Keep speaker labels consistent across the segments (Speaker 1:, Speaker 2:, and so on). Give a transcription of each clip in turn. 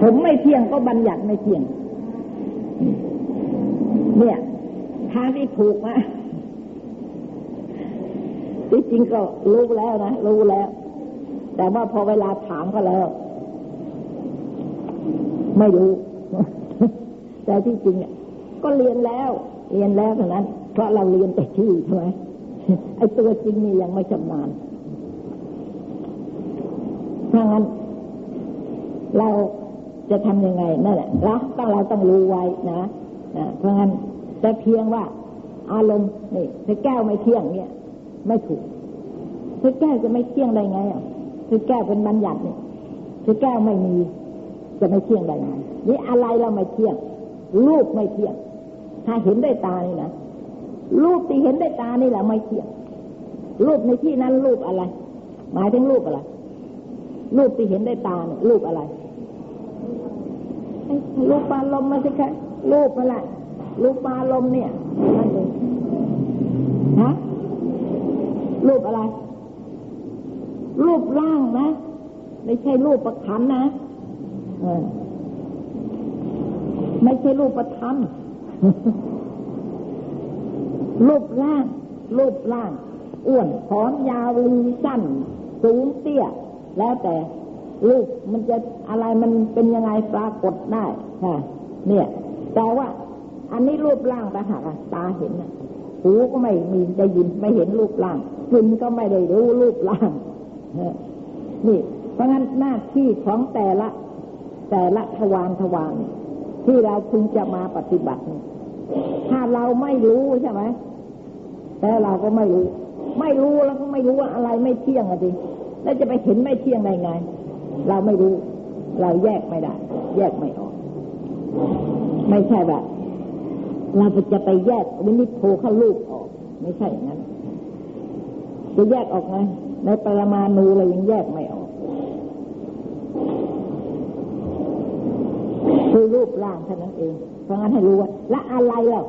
Speaker 1: ผมไม่เที่ยงก็บัญญัติไม่เที่ยง เนี่ยทางที่ถูกนะที่จริงก็รู้แล้วนะรู้แล้ว แต่ว่าพอเวลาถามก็แล้ว ไม่รู้ แต่ที่จริงเนี่ยก็เรียนแล้ว เรียนแล้วเท่านั้น เพราะเราเรียนแต่ชื่ใช่ไหมไอ้ตัวจริงนี่ยังไม่ชำนาญถ้างั้น เรา จะทำยังไงนั่นแหละเราต้องเราต้องรู้ไว้นะนะเพราะงั้นแต่เพียงว่า อารมณ์นี่ถ้าแก้วไม่เที่ยงเนี่ย ไม่ถูกถ้าแก้วจะไม่เที่ยงได้ไงอะถ้าแก้วเป็นบัญญัติเนี่ยถ้าแก้วไม่มี จะไม่เที่ยงได้ไงนี่อะไรเราไม่เที่ยงรูปไม่เที่ยง ถ้าเห็นได้ตานี่นะรูปที่เห็นได้ตานี่แหละไม่เที่ยง รูปในที่นั้นรูปอะไร หมายถึงรูปอะไร รูปที่เห็นได้ตาเนี่ยรูปอะไร รูปปลาลมมาสิคะรูปอะไรรูปปลาลมเนี่ยนั่นเองฮะรูปอะไร รูปร่างนะ ไม่ใช่รูปประคันนะไม่ใช่รูปประธรรมรูปร่าง รูปร่าง อ้วนผอมยาวลีสั้น สูงเตี้ย แล้วแต่ รูปมันจะอะไรมันเป็นยังไงปรากฏได้ค่ะเนี่ย แต่ว่า อันนี้รูปร่างต่หากตาเห็นหูก็ไม่มีได้ยินไม่เห็นรูปร่างกินก็ไม่ได้รู้รูปร่างนี่ เพราะงั้นหน้าที่ของแต่ละ แต่ละทวารทวารที่เราพึงจะมาปฏิบัติ ถ้าเราไม่รู้ใช่ไหมแต่เราก็ไม่รู้ ไม่รู้แล้วก็ไม่รู้ว่าอะไรไม่เที่ยงอะสิแล้วจะไปเห็นไม่เที่ยงได้ไง เราไม่รู้ เราแยกไม่ได้ แยกไม่ออก ไม่ใช่แบบเราจะไปแยกวินิโพเข้าลูกออก ไม่ใช่อย่างนั้น จะแยกออกไงในปรมาณูเรายังแยกไม่ออก คือรูปร่างเท่านั้นเอง เพราะงั้นให้รู้ว่าและอะไรเรา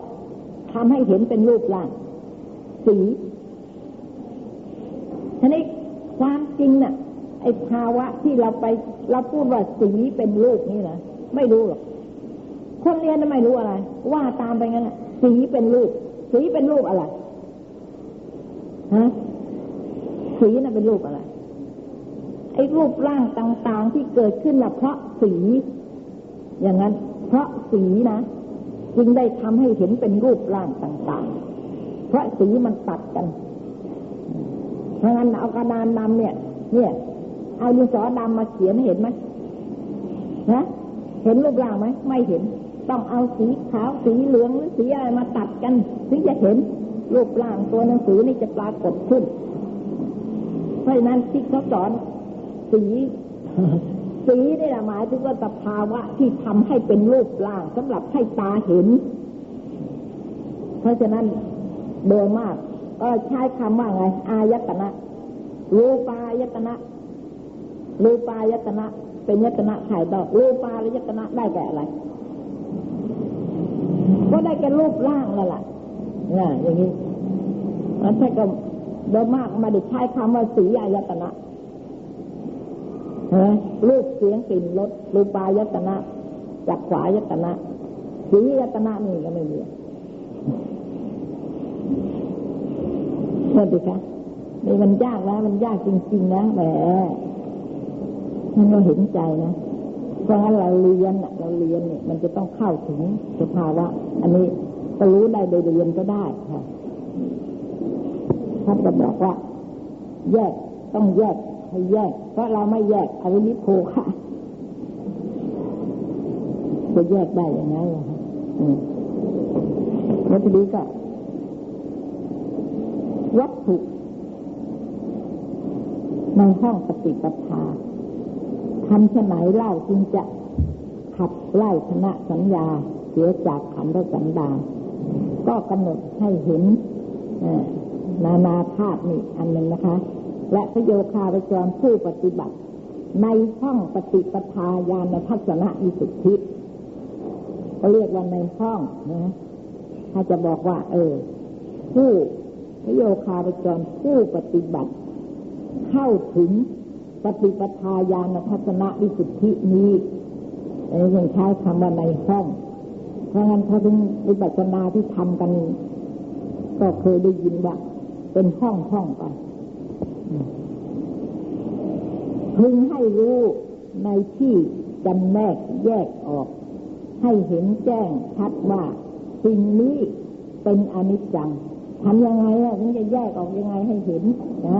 Speaker 1: ทำให้เห็นเป็นรูปร่าง สีทีนี้ความจริงน่ะ ไอ้ภาวะที่เราไปเราพูดว่าสีเป็นรูปนี่นะไม่รู้หรอกคนเรียนไม่รู้อะไร ว่าตามไปงั้นสีเป็นรูป สีเป็นรูปอะไรฮะสีน่ะเป็นรูปอะไรไอ้รูปร่างต่าง ๆ ที่เกิดขึ้นน่ะเพราะสี อย่างนั้น เพราะสีนะจึงได้ทำให้เห็นเป็นรูปร่างต่าง ๆ เพราะสีมันตัดกันเพราะงั้นเอากระดานดำเนี่ย เนี่ย เอาดินสอดำมาเขียนเห็นไหมนะเห็นรูปร่างไหมไม่เห็น ต้องเอาสีขาวสีเหลืองหรือสีอะไรมาตัดกัน ถึงจะเห็นรูปร่างตัวหนังสือนี่จะปรากฏขึ้น เพราะฉะนั้นที่เขาสอนสีสีนี่แหละหมายถึงว่าสภาวะที่ทำให้เป็นรูปร่างสำหรับให้ตาเห็น เพราะฉะนั้นโดยมาก ก็ใช้คำว่าไง อายตนะรูปายตนะ รูปายตนะ เป็นยตนะถ่ายดอกรูปายตนะได้แก่อะไร ก็ได้แก่รูปร่างนั่นแหละเนี่ยอย่างนี้มันใช่ก็โดยมากมาดิใช้คำว่าสีอายตนะรูปเสียงกลิ่นรสรูปายตนะจักขวายตนะสียตนะนี่ก็ไม่มีเห็นไหมคะนี่มันยากแล้วมันยากจริงๆนะแหม นั่นเราเห็นใจนะเพราะงั้นเราเรียนเราเรียนเนี่ย มันจะต้องเข้าถึงสภาวะ อันนี้ก็รู้ได้โดยเรียนก็ได้ค่ะท่านจะบอกว่า แยกต้องแยกให้แยก เพราะเราไม่แยกอวินิโพค่ะจะแยกได้ยังไงอะแล้วทีนี้ก็วัตถุในห้องปฏิปทา ทำชไหนเล่าจึงจะขับไล่คณะสัญญาเสียจากขันธสันดาก็กำหนดให้เห็นนานาธาตุนี่อันหนึ่งนะคะ และพระโยคาไปจรผู้ปฏิบัติ ในห้องปฏิปทาญาณทัศนอิสุทธิก็เรียกว่าในห้องนะถ้าจะบอกว่า เออ ผู้พระโยคาไปจรผู้ปฏิบัติ เข้าถึง ปฏิปทาญาณทัศนวิสุทธินี้ยังใช้คำว่าในห้อง เพราะงั้นเขาถึงวิปัสสนาที่ทำกัน ก็เคยได้ยินว่า เป็นห้องห้องไปพึงให้รู้ในที่จำแนกแยกออก ให้เห็นแจ้งชัดว่าสิ่งนี้เป็นอนิจจังทำยังไงอะถึงจะแยกออกยังไงให้เห็นนะ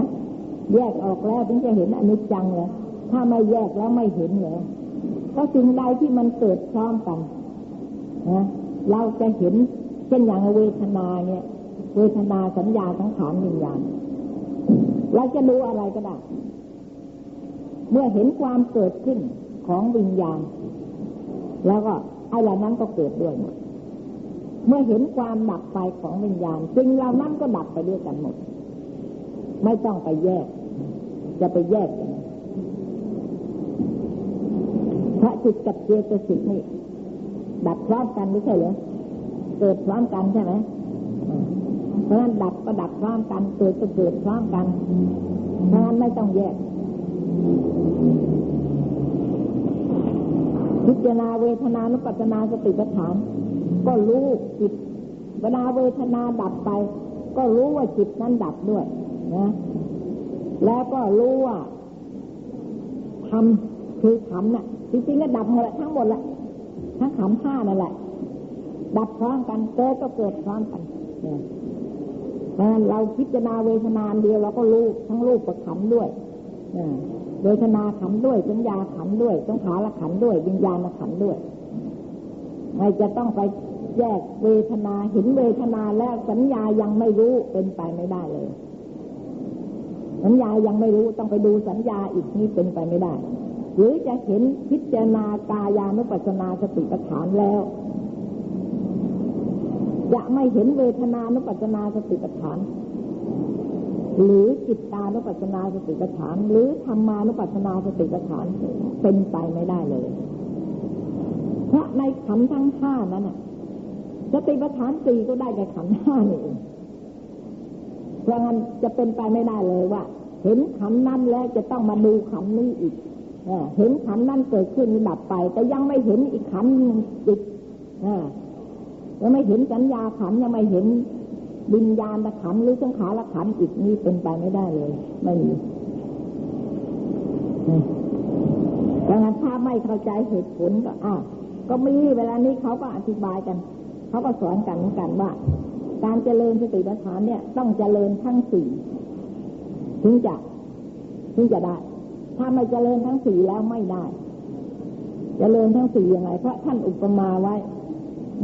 Speaker 1: แยกออกแล้วถึงจะเห็นอนิจจังเลยถ้าไม่แยกแล้วไม่เห็นเลยก็สิ่งใดที่มันเกิดพร้อมกันนะเราจะเห็นเช่นอย่างเวทนาเนี่ย เวทนาสัญญาทั้งขานวิญญาณเราจะดูอะไรก็ได้ เมื่อเห็นความเกิดขึ้นของวิญญาณ แล้วก็ไอ้เหล่านั้นก็เกิดด้วยหมดเมื่อเห็นความดับไปของวิญญาณสิ่งเหล่านั้นก็ดับไปด้วยกันหมด ไม่ต้องไปแยก จะไปแยกกันพระจิตกับเจตสิกนี่ดับพร้อมกันไม่ใช่เหรอเกิดพร้อมกันใช่ไหมเพราะนั้นดับก็ดับพร้อมกันเกิดก็เกิดพร้อมกันเพราะฉะนั้นไม่ต้องแยกพิจารณาเวทนานุปัจนาสติปัฏฐาน ก็รู้จิตเวลาเวทนาดับไป ก็รู้ว่าจิตนั้นดับด้วยนะ แล้วก็รู้ว่าทำคือทำน่ะ จริงๆก็ดับหมดทั้งหมดแหละทั้งขำผ้านั่นแหละ ดับพร้อมกันเกิดก็เกิดพร้อมกันเพราะนั้นเราพิจารณาเวทนาเดียวเราก็รู้ทั้งรูปประขำด้วยเวทนาขันด้วยสัญญาขันด้วยต้องขาละขันด้วยวิญญาณขันด้วยไม่จะต้องไปแยกเวทนาเห็นเวทนาแล้วสัญญายังไม่รู้เป็นไปไม่ได้เลย สัญญายังไม่รู้ต้องไปดูสัญญาอีกนี้เป็นไปไม่ได้ หรือจะเห็นพิจารณากายานุปัสสนาสติปัฏฐานแล้ว จะไม่เห็นเวทนานุปัสสนาสติปัฏฐาน หรือจิตตานุปัสสนาสติปัฏฐาน หรือธรรมานุปัสสนาสติปัฏฐานเป็นไปไม่ได้เลย เพราะในขันทั้งห้านั้นสติปัฏฐานสี่ก็ได้แก่ขันห้านี่เอง เพราะงั้นจะเป็นไปไม่ได้เลยว่า เห็นขันนั้นแล้วจะต้องมาดูขันนี้อีกเห็นขันนั้นเกิดขึ้นดับไป แต่ยังไม่เห็นอีกขันอีกยังไม่เห็นสัญญาขันยังไม่เห็นวิญญาณละขันหรือสังขารละขันอีกนี้เป็นไปไม่ได้เลย ไม่มีดังนั้นถ้าไม่เข้าใจเหตุผลก็อ้าวก็มีเวลานี้เขาก็อธิบายกัน เขาก็สอนกันกันว่า การเจริญสติปัฏฐานเนี่ย ต้องเจริญทั้งสี่ถึงจะถึงจะได้ ถ้าไม่เจริญทั้งสี่แล้วไม่ได้ เจริญทั้งสี่ยังไง เพราะท่านอุปมาไว้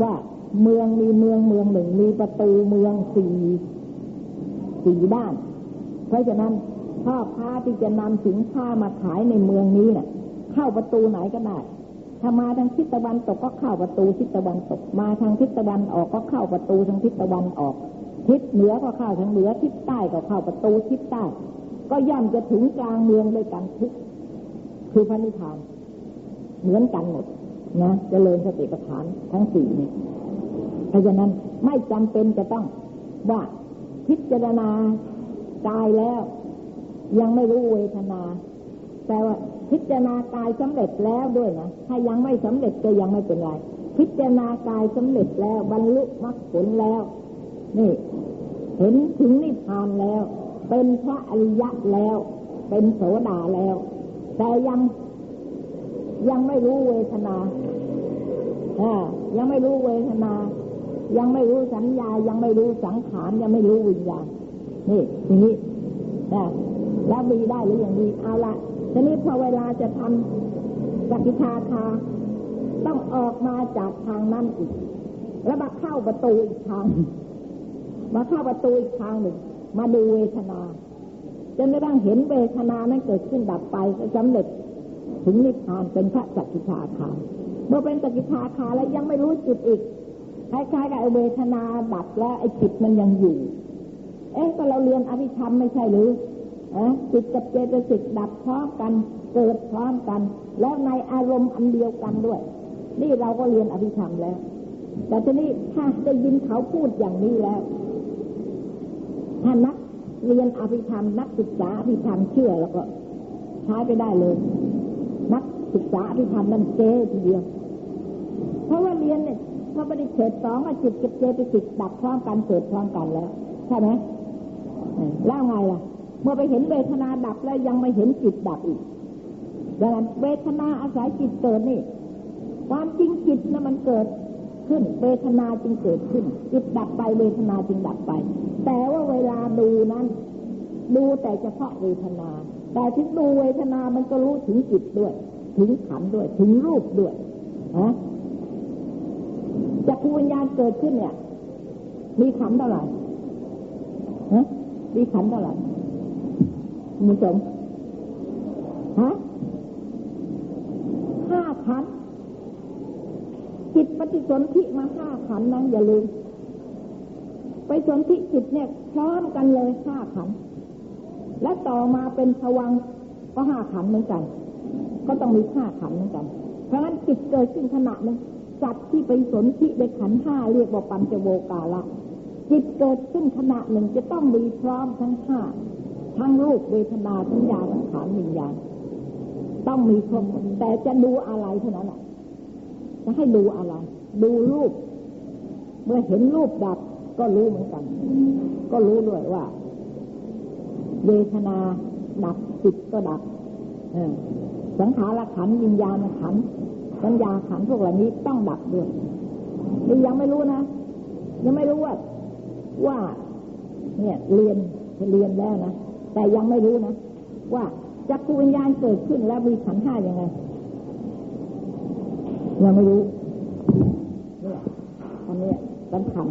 Speaker 1: ว่าเมืองมีเมืองเมืองหนึ่ง มีประตูเมืองสี่สี่ด้าน เพราะฉะนั้นพ่อค้าที่จะนำสินค้ามาขายในเมืองนี้เนะ่ยเข้าประตูไหนก็ได้ ถ้ามาทางทิศตะวันตกก็เข้าประตูทิศตะวันตก มาทางทิศตะวันออกก็เข้าประตูทางทิศตะวันออก ทิศเหนือก็เข้าทางเหนือ ทิศใต้ก็เข้าประตูทิศใต้ ก็ย่อมจะถึงกลางเมืองด้วยกันทุกคือพระนิพพานเหมือนกันหมดนะจะเจริญสติปัฏฐานทั้งสี่นี้เพราะฉะนั้นไม่จำเป็นจะต้องว่าพิจารณากายแล้ว ยังไม่รู้เวทนา แต่ว่า พิจารณากายสำเร็จแล้วด้วยนะถ้ายังไม่สำเร็จก็ยังไม่เป็นไร พิจารณากายสำเร็จแล้วบรรลุมรรคผลแล้ว นี่ เห็นถึงนิพพานแล้ว เป็นพระอริยะแล้ว เป็นโสดาแล้ว แต่ยังยังไม่รู้เวทนาอยังไม่รู้เวทนา ยังไม่รู้สัญญา ยังไม่รู้สังขาร ยังไม่รู้วิญญาณ นี่ทีนี้นะแล้วมีได้หรืออย่างนี้เอาละ ทีนี้พอเวลาจะทำสักิทาคาต้องออกมาจากทางนั้นอีก แล้วมาเข้าประตูอีกทางมาเข้าประตูอีกทางหนึ่ง มาดูเวทนาจนไม่ต้องเห็นเวทนานั้นเกิดขึ้นดับไปจำเร็จถึงนิพพานเป็นพระสักิทาคาเมื่อเป็นสักิทาคาแล้วยังไม่รู้จิตอีกคล้ายๆกับเวทนาดับแล้วไอ้จิตมันยังอยู่ เอ๊ะก็เราเรียนอภิธรรมไม่ใช่หรือ จิตกับเจตสิกดับพร้อมกัน เกิดพร้อมกัน แล้วในอารมณ์อันเดียวกันด้วย นี่เราก็เรียนอภิธรรมแล้ว แต่ทีนี้ถ้าได้ยินเขาพูดอย่างนี้แล้วถ้านักเรียนอภิธรรมนักศึกษาอภิธรรมเชื่อแล้วก็ใช้ไปได้เลย นักศึกษาอภิธรรมนั่นเจ๊ทีเดียวเพราะว่าเรียนเนี่ยถ้าไม่ได้เกิดสองมาจิตกับเจไปติดดับพร้อมกันเกิดพร้อมกันแล้วใช่ไหมแล้วไงล่ะ เมื่อไปเห็นเวทนาดับแล้วยังไม่เห็นจิตดับอีกดังนั้นเวทนาอาศัยจิตเกิดนี่ ความจริงจิตนะมันเกิดขึ้น เวทนาจึงเกิดขึ้น จิตดับไปเวทนาจึงดับไป แต่ว่าเวลาดูนั้น ดูแต่เฉพาะเวทนา แต่ถึงดูเวทนามันก็รู้ถึงจิตด้วย ถึงขันด้วย ถึงรูปด้วยฮะจักรวิญญาณเกิดขึ้นเนี่ย มีขันเท่าไหร่ฮะมีขันเท่าไหร่ มีสมฮะห้าขันจิตปฏิสนธิมาห้าขันนะอย่าลืม ไปสนธิจิตเนี่ยพร้อมกันเลยห้าขัน และต่อมาเป็นภวังก็ห้าขันเหมือนกัน ก็ต้องมีห้าขันเหมือนกัน เพราะฉะนั้นจิตเกิดขึ้นขณะหนึ่งจัดที่ไปสนธิในขันห้าเรียกว่าปัญจโวกาละจิตเกิดขึ้นขณะหนึ่งจะต้องมีพร้อมทั้งห้า ทั้งรูปเวทนาสัญญาสังขารวิญญาณต้องมีครบแต่จะดูอะไรเท่านั้นอะ จะให้ดูอะไร ดูรูป เมื่อเห็นรูปดับก็รู้เหมือนกัน ก็รู้ด้วยว่า เวทนาดับจิตก็ดับสังขารขันวิญญาณขันสัญญาขันพวกเหล่านี้ต้องดับด้วยนี่ยังไม่รู้นะยังไม่รู้ว่าว่า เนี่ยเรียนเรียนแล้วนะ แต่ยังไม่รู้นะ ว่าจักรวิญญาณเกิดขึ้นแล้วมีขันห้ายังไงยังไม่รู้เนี่ยอันนี้สำคัญ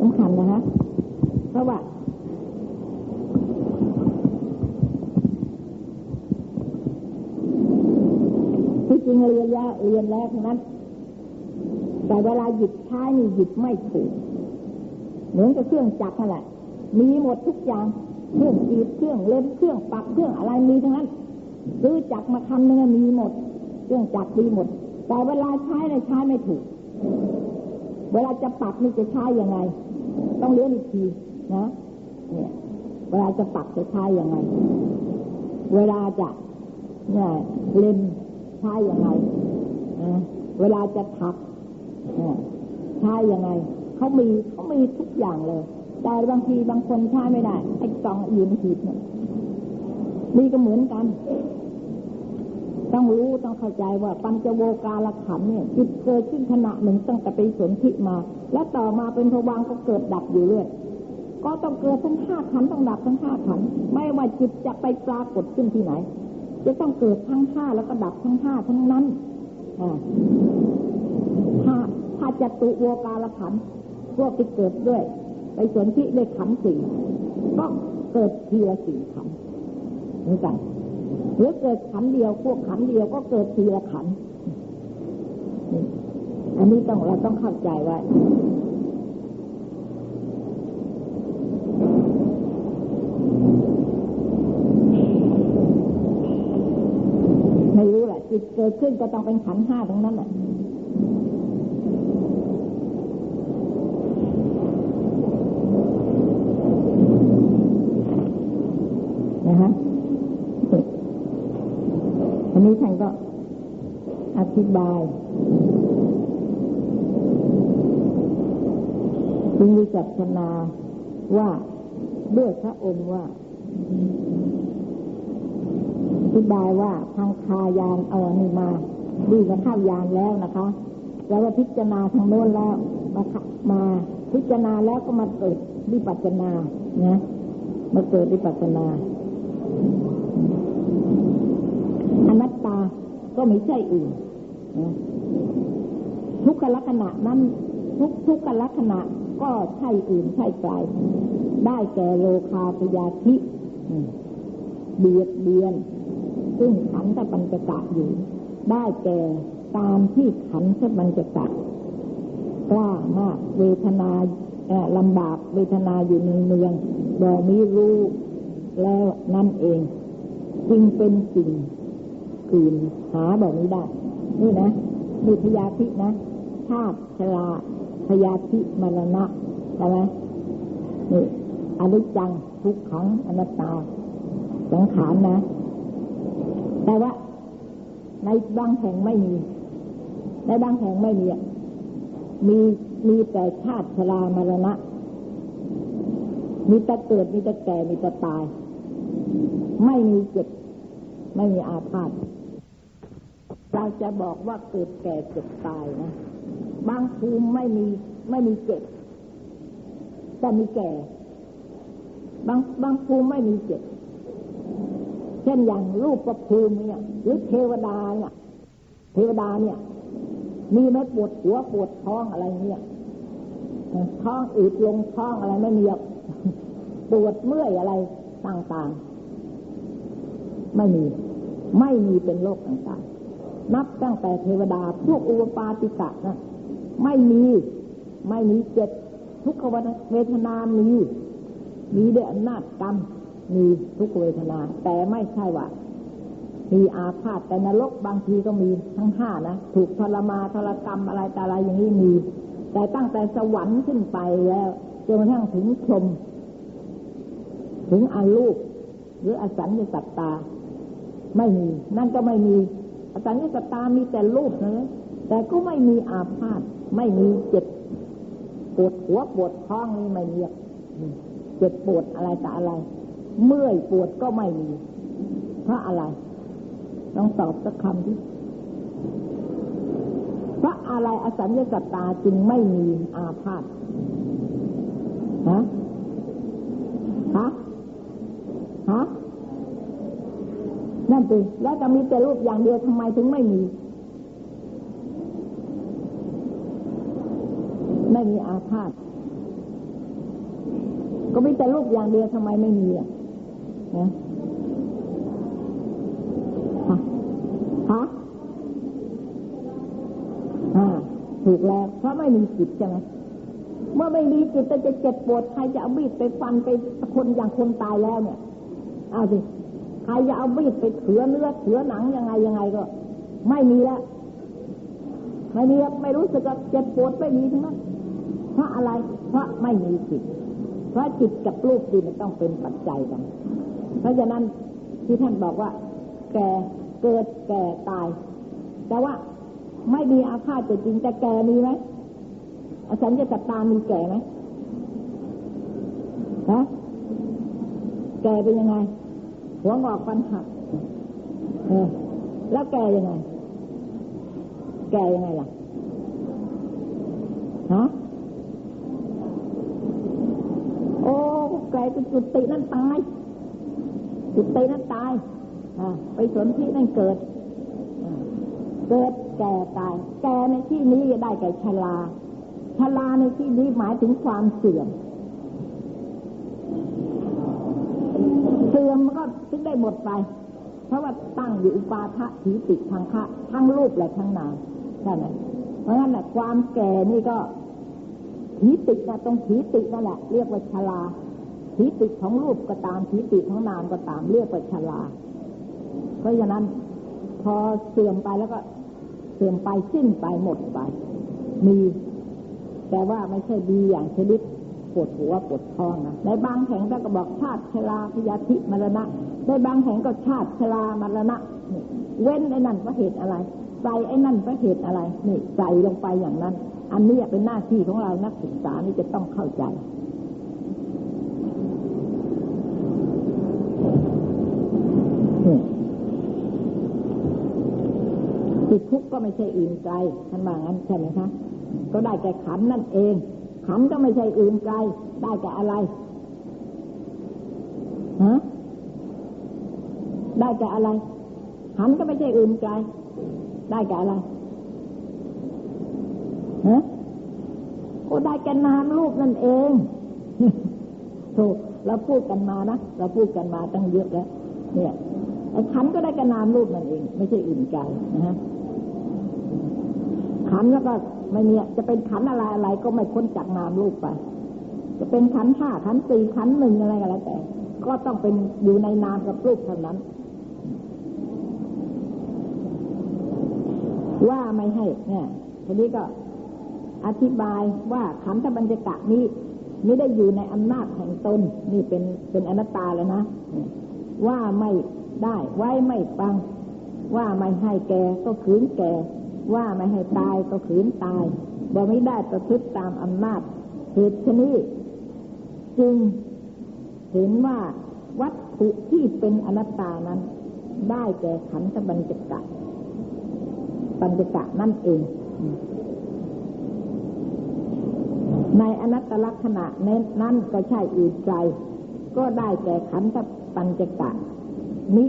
Speaker 1: สำคัญนะฮะเพราะว่าที่จริงเรียนแล้วเรียนแล้วทั้งนั้น แต่เวลาหยิบใช้นี่หยิบไม่ถูก เหมือนกับเครื่องจักรนั่นแหละมีหมดทุกอย่าง เครื่องจีบเครื่องเล็บเครื่องปักเครื่องอะไรมีทั้งนั้นซื้อจักรมาทำเนื้อมีหมด เครื่องจักรมีหมด แต่เวลาใช้เนี่ยใช้ไม่ถูก เวลาจะปักนี่จะใช้ยังไง ต้องเรียนอีกทีนะเนี่ยเวลาจะปักจะใช้ยังไง เวลาจะเนี่ยเล่นใช้ยังไงเวลาจะถักใช้ยังไงเขามีเขามีทุกอย่างเลย แต่บางทีบางคนใช้ไม่ได้ไอ้กองอยู่ในหีบเนี่ยนี่ก็เหมือนกัน ต้องรู้ต้องเข้าใจว่าปัญจโวการลขันเนี่ยจิตเกิดขึ้นขณะหนึ่งตั้งแต่ไปสนธิมา และต่อมาเป็นภวังก็เกิดดับอยู่เรื่อยก็ต้องเกิดทั้งห้าขันต้องดับทั้งห้าขันไม่ว่าจิตจะไปปรากฏขึ้นที่ไหน จะต้องเกิดทั้งห้าแล้วก็ดับทั้งห้าทั้งนั้นถ้าถ้าจะตุโวการลขันพวกที่เกิดด้วย ไปสนที่ด้วยขันสี่ก็เกิดทีละสี่ขันเหมือนกันหรือเกิดขันเดียวพวกขันเดียวก็เกิดทีละขันอันนี้ต้องเราต้องเข้าใจไว้ไม่รู้แหละจิตเกิดขึ้นก็ต้องเป็นขันห้าตรงนั้นแหละ นะฮะอันนี้ท่านก็อธิบายจึงวิจัชนาว่าด้วยพระองค์ว่าอธิบายว่าทางคายานเอาอันนี้มาดีมาเข้ายานแล้วนะคะ แล้วว่าพิจารณาทางโน้นแล้วมามาพิจารณาแล้วก็มาเกิดวิปัสสนานะมาเกิดวิปัสสนา อนัตตาก็ไม่ใช่อื่นทุกขลักษณะนั้นทุกทุกขลักษณะก็ใช่อื่นใช่ไกลได้แก่โลคาพยาธิเบียดเบียน ซึ่งขันธปัญจกะอยู่ ได้แก่ตามที่ขันธปัญจกะกล้ามากเวทนาลำบากเวทนาอยู่เนืองๆบ่มีรู้แล้วนั่นเอง จึงเป็นสิ่ง อื่นหาแบบนี้ได้ นี่นะมีพยาธินะชาติชราพยาธิมรณะใช่ไหมนี่อนิจจังทุกขังอนัตตาสังขารนะ แต่ว่าในในบางแห่งไม่มี ในบางแห่งไม่มีมีมีแต่ชาติชรามรณะ มีแต่เกิดมีแต่แก่มีแต่ตาย ไม่มีเจ็บ ไม่มีอาพาธ เราจะบอกว่าเกิดแก่เจ็บตายนะ บางภูมิไม่มีไม่มีเจ็บ แต่มีแก่ บางบางภูมิไม่มีเจ็บ เช่นอย่างรูปประภูมิเนี่ยหรือเทวดาเนี่ยเทวดาเนี่ย มีไหมปวดหัวปวดท้องอะไรเนี่ยท้องอืดลงท้องอะไรไม่มีปวดเมื่อยอะไรต่างๆ ไม่มี ไม่มีเป็นโรคต่างๆ นับตั้งแต่เทวดาพวกอุปาติกะนะไม่มี ไม่มีเจ็บทุกขเวทนามี มีด้วยอำนาจกรรม มีทุกเวทนา แต่ไม่ใช่ว่ามีอาพาธแต่นรกบางทีก็มีทั้งห้านะ ถูกทรมาทรกรรมอะไรแต่อะไรอย่างนี้มี แต่ตั้งแต่สวรรค์ขึ้นไปแล้วจนกระทั่งถึงชม ถึงอาลูก หรืออสัญญสัตตา ไม่มี นั่นก็ไม่มี อสัญญสัตตามีแต่รูปนะแต่ก็ไม่มีอาพาธไม่มีเจ็บปวดหัวปวดท้องนี่ไม่มีเจ็บปวดอะไรแต่อะไร เมื่อยปวดก็ไม่มี เพราะอะไร ต้องตอบสักคำที่เพราะอะไรอสัญญาตาจึงไม่มีอาพาธฮะฮะฮะ นั่นสิแล้วจะมีแต่รูปอย่างเดียวทำไมถึงไม่มี ไม่มีอาพาธก็มีแต่รูปอย่างเดียวทำไมไม่มีอะนะฮะอ่าถูกแล้วเพราะไม่มีจิตใช่ไหมเมื่อไม่มีจิตจะเจ็บปวดใครจะเอาบีดไปฟันไปคนอย่างคนตายแล้วเนี่ยเอาสิ ครจะเอาบีดไปเถือเนื้อเถือหนังยังไงยังไงก็ ไม่มีแล้วไม่มีไม่รู้สึกว่าเจ็บปวดไม่มีทั้งนั้นเพราะอะไร เพราะไม่มีจิต เพราะจิตกับรูปจิตมันต้องเป็นปัจจัยกัน เพราะฉะนั้นที่ท่านบอกว่า แก่เกิดแก่ตาย แต่ว่าไม่มีอาฆาตจริงแต่แก่มีไหมอสัญญาตามีแก่ไหมฮะแก่เป็นยังไง หัวงอกฟันหักเออแล้วแกยังไง แกยังไงล่ะฮะโอ้แก่เป็นจุดตินั่นตาย จุดตินั่นตายไปสนที่นั่นเกิด เกิดแก่ตาย แก่ในที่นี้ได้แก่ชราชราในที่นี้หมายถึงความเสื่อม เสื่อมก็ถึงได้หมดไป เพราะว่าตั้งอยู่อุปาทะถีติทางคะทั้งรูปและทั้งนามใช่ไหมเพราะฉะนั้นแหละความแก่นี่ก็ถีตินะตรงถีตินั่นแหละ เรียกว่าชราถีติของรูปก็ตามถีติของนามก็ตามเรียกว่าชราเพราะฉะนั้น พอเสื่อมไปแล้วก็เสื่อมไปสิ้นไปหมดไป มี แต่ว่าไม่ใช่ดีอย่างชนิด วดหัวปวดท้องนะในบางแห่งก็บอกชาติชราพยาธิมรณะในบางแห่งก็ชาติชรามรณะเว้นไอ้นั่นเพราะเหตุอะไรใส่ไอ้นั่นเพราะเหตุอะไรนี่ใส่ลงไปอย่างนั้น อันนี้เป็นหน้าที่ของเรานักศึกษานี่จะต้องเข้าใจจิตทุกข์ก็ไม่ใช่อื่นไกลท่านว่างั้นใช่ไหมคะ ก็ได้แก่ขันนั่นเอง ขันก็ไม่ใช่อื่นไกลได้แก่อะไรฮะได้แก่อะไรขันก็ไม่ใช่อื่นไกลได้แก่อะไรฮะก็ได้แก่นามรูปนั่นเองถูกเราพูดกันมานะเราพูดกันมาตั้งเยอะแล้วเนี่ยขันก็ได้แก่นามรูปนั่นเอง ไม่ใช่อื่นไกลนะฮะ ขันแล้วก็ไม่มีจะเป็นขันอะไรอะไรก็ไม่พ้นจากนามรูปไป จะเป็นขันห้าขันสี่ขันหนึ่งอะไรก็แล้วแต่ ก็ต้องเป็นอยู่ในนามกับรูปเท่านั้น ว่าไม่ให้เนี่ยทีนี้ก็อธิบายว่าขันธบรรยากะนี้ไม่ได้อยู่ในอำนาจแห่งตนนี่เป็นเป็นอนัตตาแล้วนะว่าไม่ได้ไว้ไม่ฟัง ว่าไม่ให้แกก็ขืนแก ว่าไม่ให้ตายก็ขืนตายบ่ไม่ได้ประพฤติตามอำนาจเหตุชนี้จึงเห็นว่าวัตถุที่เป็นอนัตตานั้น ได้แก่ขันธบัญจกะปัญจกะนั่นเอง ในอนัตตลักษณะนั้นก็ใช่อื่นใจ ก็ได้แก่ขันธปัญจกะมิ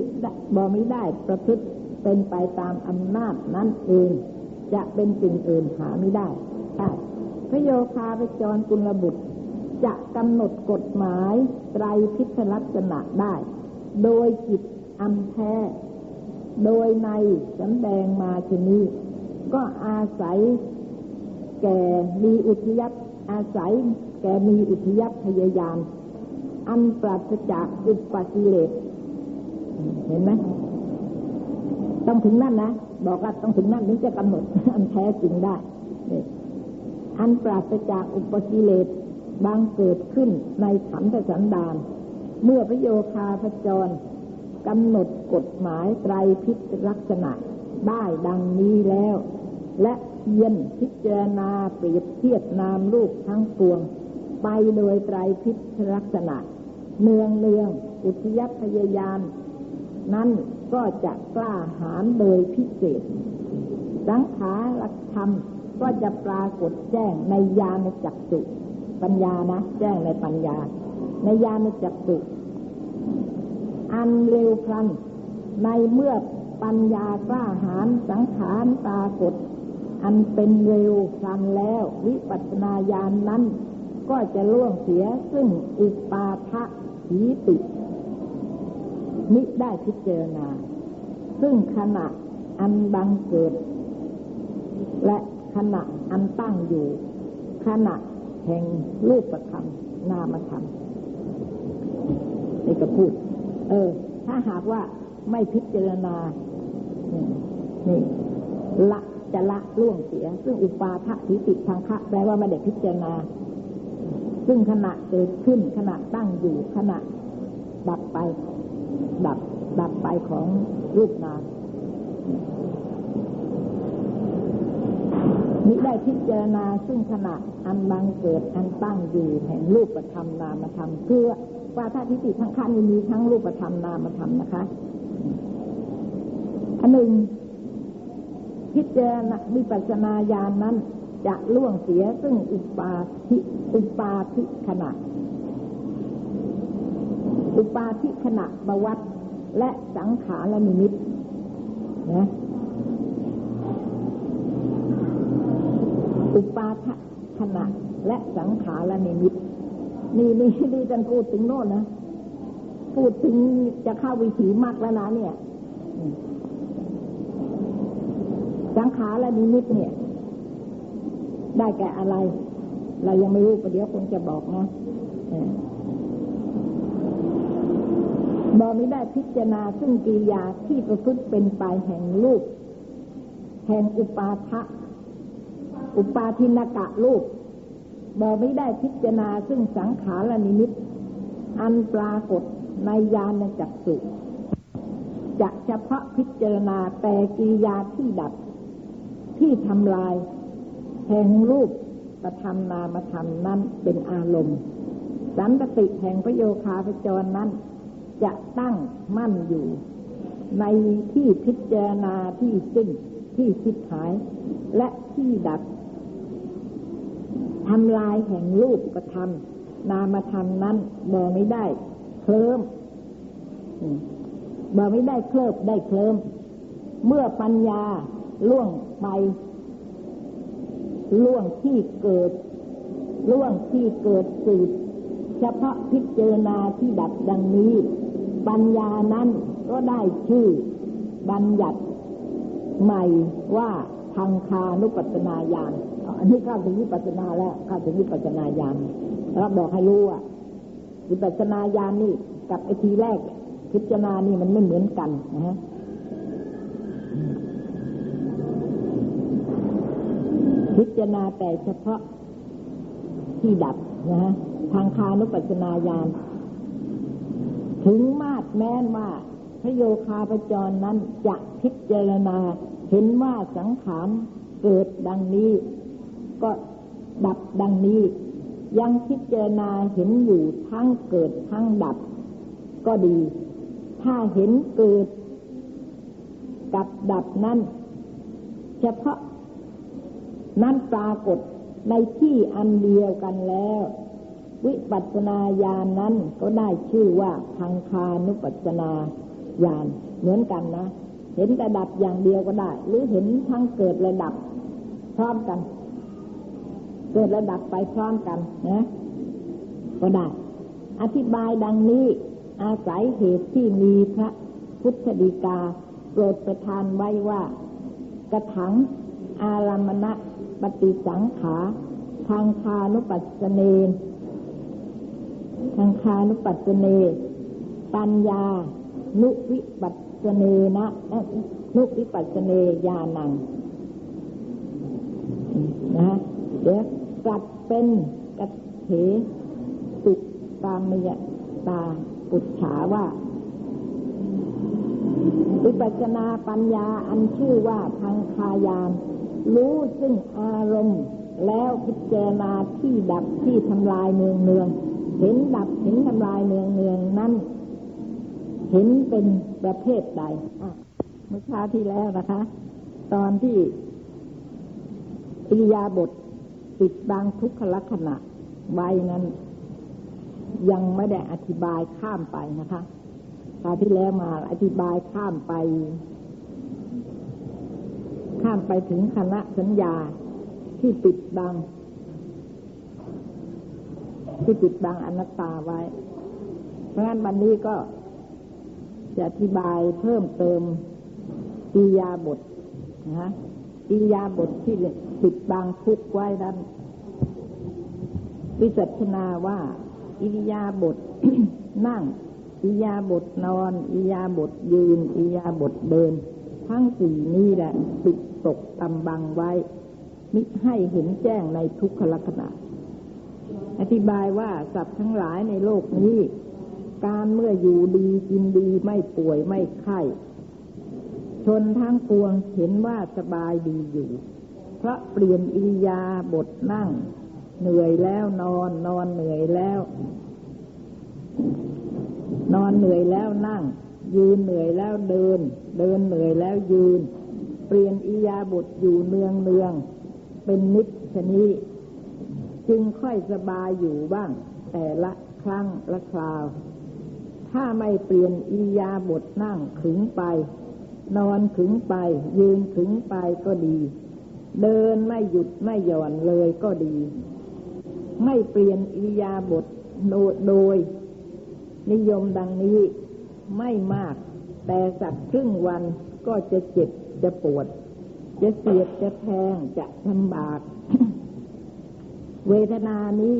Speaker 1: บ่มิได้ประพฤติ เป็นไปตามอำนาจนั้นเอง จะเป็นสิ่งอื่นหาไม่ได้ใช่พระโยคาไปจรกุลบุตร จะกำหนดกฎหมายไตรพิษลักษณะได้ โดยจิตอันแท้ โดยในสำแดงมาชนี้ ก็อาศัยแก่มีอุทยัตอาศัยแก่มีอุทยัตพยายาม อันปราศจากอุปกิเลสเห็นไหม ต้องถึงนั่นนะบอกว่าต้องถึงนั่นถึงจะกำหนดอันแท้จริงได้อันปราศจากอุปกิเลสบางเกิดขึ้นในขันธสันดาน เมื่อพระโยคาพจรกำหนดกฎหมายไตรพิษลักษณะได้ดังนี้แล้ว และเพียนพิจารณาเปรียบเทียบนามรูปทั้งปวง ไปโดยไตรพิษลักษณะ เนืองเนืองอุทยพยายาม นั้น ก็จะกล้าหาญโดยพิเศษ สังขารธรรมก็จะปรากฏแจ้งในญาณจักสุปัญญานะแจ้งในปัญญา ในญาณจักสุอันเร็วพลัน ในเมื่อปัญญากล้าหาญสังขารปรากฏ อันเป็นเร็วพลันแล้ว วิปัสสนาญาณนนั้น ก็จะล่วงเสียซึ่งอุปาทะหีติ มิได้พิจารณา ซึ่งขณะอันบังเกิด และขณะอันตั้งอยู่ ขณะแห่งรูปธรรม นามธรรมนี่ก็พูด เออ ถ้าหากว่าไม่พิจารณา นี่ละจะละล่วงเสีย ซึ่งอุปาทะทิติทางคะแปลว่าไม่ได้พิจารณา ซึ่งขณะเกิดขึ้นขณะตั้งอยู่ขณะดับไป ดับดับไปของรูปนามมิได้พิจารณาซึ่งขณะอันบังเกิดอันตั้งอยู่แห่งรูปธรรมนามธรรมเพื่อว่าถ้าทิฏฐิทั้งขั้นมีทั้งรูปธรรมนามธรรมนะคะอันหนึ่งพิจารณาวิปัสนาญาณนนั้น จะล่วงเสียซึ่งอุปาทิอุปาทิขณะ อุปาทิขณะบวัตและสังขารนิมิตนะอุปาทขณะและสังขารนิมิตนี่นี่นี่จะพูดถึงโน่นนะ พูดถึงจะเข้าวิถีมากแล้วนะเนี่ย สังขารนิมิตเนี่ย ได้แก่อะไร เรายังไม่รู้ประเดี๋ยวคงจะบอกนะ บอไม่ได้พิจารณาซึ่งกิริยาที่ประพฤติเป็นไปแห่งรูปแห่งอุปาทะอุปาทินกะรูปบอไม่ได้พิจารณาซึ่งสังขารนิมิต อันปรากฏในญาณจักสุจะเฉพาะพิจารณาแต่กิริยาที่ดับ ที่ทำลาย แห่งรูปประธรรมนามธรรมนั้นเป็นอารมณ์ สันติแห่งพระโยคาพจรนั้น จะตั้งมั่นอยู่ ในที่พิจารณาที่สิ้นที่สิดหาย และที่ดับทำลายแห่งรูปกระทำนามธรรมนั้นบ่ไม่ได้เคลิ้มบ่ไม่ได้เคลิบได้เคลิ้มเมื่อปัญญาล่วงไปล่วงที่เกิดล่วงที่เกิดสืบเฉพาะพิจารณาที่ดับดังนี้ ปัญญานั้นก็ได้ชื่อบัญญัติใหม่ว่าทางคานุปัสนาญาณอันนี้เข้าถึงวิปัสนาแล้วเข้าถึงวิปัสนาญาณแล้วบอกให้รู้ว่าวิปัสนาญาณนี่กับไอทีแรกพิจารณานี่มันไม่เหมือนกันนะฮะพิจารณาแต่เฉพาะที่ดับนะฮะทางคานุปัสนาญาณ ถึงมาดแม้นว่าพระโยคาพจรนั้นจะพิจารณา เห็นว่าสังขารเกิดดังนี้ ก็ดับดังนี้ ยังพิจารณาเห็นอยู่ทั้งเกิดทั้งดับ ก็ดี ถ้าเห็นเกิดกับดับนั้น เฉพาะนั้นปรากฏในที่อันเดียวกันแล้ว วิปัสนาญาณนนั้นก็ได้ชื่อว่าพังคานุปัสนาญาณเหมือนกันนะ เห็นแต่ดับอย่างเดียวก็ได้ หรือเห็นทั้งเกิดและดับ พร้อมกัน เกิดและดับไปพร้อมกันนะก็ได้ อธิบายดังนี้อาศัยเหตุที่มีพระพุทธดีกาโปรดประทานไว้ว่า กระถัง อารามณะปฏิสังขา ทางคานุปัสสเน ทางคานุปัสสเน ปัญญา นุวิปัสสเนนะนุวิปัสสเนญาณังนะเดี๋ยวกลับเป็นกเถติตามมยตาปุจฉาว่าวิปัสสนาปัญญาอันชื่อว่าพังคายาน รู้ซึ่งอารมณ์แล้วพิจารณาที่ดับที่ทำลายเนืองเนือง ห็นดับเห็นทำลายเนืองเนืองนั้นเห็นเป็นประเภทใดเมื่อเช้าที่แล้วนะคะ ตอนที่อิริยาบถปิดบังทุกขลักษณะไว้นั้น ยังไม่ได้อธิบายข้ามไปนะคะคราวที่แล้วมาอธิบายข้ามไป ข้ามไปถึงคณะสัญญาที่ปิดบัง ที่ปิดบังอนัตตาไว้ เพราะงั้นวันนี้ก็จะอธิบายเพิ่มเติมอิยาบทนะฮะอิยาบทที่ปิดบังทุกไว้นั้นวิจัชนาว่า อิริยาบทนั่ง อิริยาบทนอน อิริยาบทยืน อิริยาบทเดิน ทั้งสี่นี้แหละปิดตกตำบังไว้ มิให้เห็นแจ้งในทุกขลักษณะ อธิบายว่าสัตว์ทั้งหลายในโลกนี้ การเมื่ออยู่ดีกินดีไม่ป่วยไม่ไข้ชนทั้งปวงเห็นว่าสบายดีอยู่ เพราะเปลี่ยนอิริยาบทนั่ง เหนื่อยแล้วนอนนอนเหนื่อยแล้ว นอนเหนื่อยแล้วนั่ง ยืนเหนื่อยแล้วเดิน เดินเหนื่อยแล้วยืน เปลี่ยนอิริยาบทอยู่เนืองเนืองเป็นนิดชนี้ จึงค่อยสบายอยู่บ้าง แต่ละครั้งละคราว ถ้าไม่เปลี่ยนอิยาบทนั่งขึงไป นอนขึงไป ยืนขึงไปก็ดี เดินไม่หยุดไม่หย่อนเลยก็ดี ไม่เปลี่ยนอิริยาบทโดโดย นิยมดังนี้ไม่มาก แต่สักครึ่งวันก็จะเจ็บจะปวด จะเสียดจะแทงจะลำบาก เวทนานี้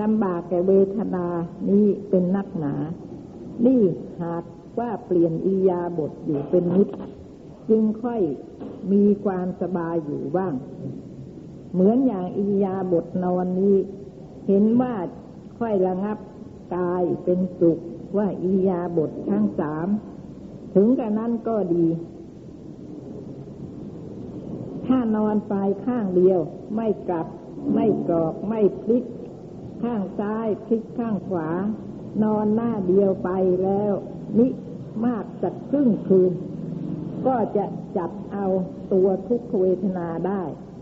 Speaker 1: ลำบากแก่เวทนานี้เป็นนักหนา นี่หากว่าเปลี่ยนอิริยาบทอยู่เป็นนิด จึงค่อยมีความสบายอยู่บ้าง เหมือนอย่างอิริยาบทนอนนี้ เห็นว่าค่อยระงับกายเป็นสุขว่าอิริยาบททั้งสาม ถึงกระนั้นก็ดี ถ้านอนไปข้างเดียว ไม่กลับ ไม่กรอกไม่พลิก ข้างซ้ายพลิกข้างขวา นอนหน้าเดียวไปแล้ว นิมากสักครึ่งคืน ก็จะจับเอาตัวทุกขเวทนาได้